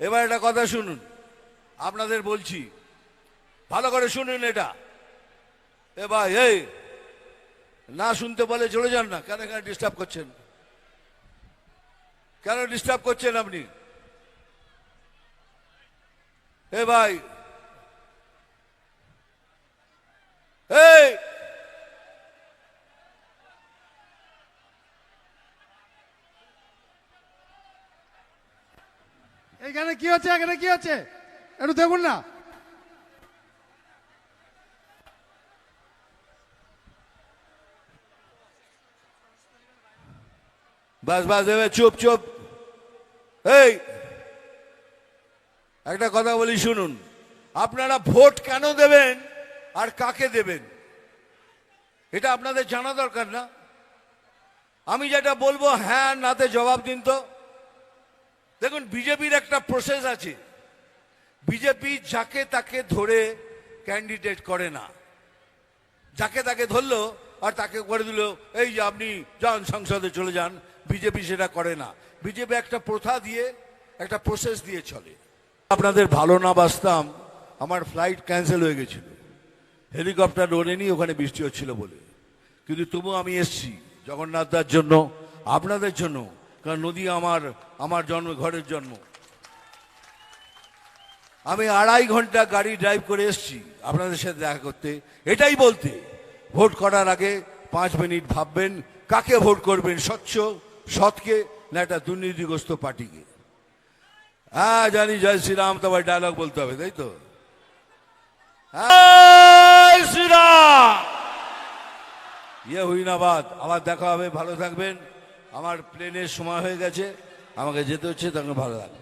এবার এটা কথা শুনুন। আপনাদের বলছি, ভালো করে শুনুন এটা। এ ভাই এই, না শুনতে বলে চলে যান না। কেন কেন ডিস্টার্ব করছেন? কেন ডিস্টার্ব করছেন আপনি? এ ভাই এই এইখানে কি হচ্ছে? এখানে কি হচ্ছে? একটু দেখুন না। বাস বাস, এবার চুপ চুপ। এই, একটা কথা বলি, শুনুন। আপনারা ভোট কেন দেবেন আর কাকে দেবেন? এটা আপনাদের জানা দরকার না? আমি যেটা বলব হ্যাঁ নাতে জবাব দিন তো। দেখুন, বিজেপির একটা প্রসেস আছে। বিজেপি যাকে তাকে ধরে ক্যান্ডিডেট করে না। যাকে তাকে ধরলো আর তাকে করে দিল, এই যে আপনি যান সংসদে চলে যান। বিজেপি সেটা করে না। বিজেপি একটা প্রথা দিয়ে, একটা প্রসেস দিয়ে চলে। আপনাদের ভালো না বাসতাম আমার ফ্লাইট ক্যান্সেল হয়ে গেছিল। হেলিকপ্টার ওড়েনি, ওখানে বৃষ্টি হচ্ছিল বলে। কিন্তু তবু আমি এসছি, জগন্নাথদার জন্য, আপনাদের জন্য। কারণ নদী আমার আমার জন্ম, ঘরের জন্ম। আমি আড়াই ঘণ্টা গাড়ি ড্রাইভ করে এসেছি আপনাদের সাথে দেখা করতে। এটাই বলতে, ভোট করার আগে পাঁচ মিনিট ভাববেন কাকে ভোট করবেন, স্বচ্ছ, সৎকে না একটা দুর্নীতিগ্রস্ত পার্টিকে? হ্যাঁ জানি, জয় শ্রীরাম, তোমার ডায়লগ বলতে হবে, তাই তো? শ্রীরাম! ইয়ে হই না বাদ, আবার দেখা হবে, ভালো থাকবেন। আমার প্লেনের সময় হয়ে গেছে আমাকে যেতে হচ্ছে তাকে ভালো থাকবে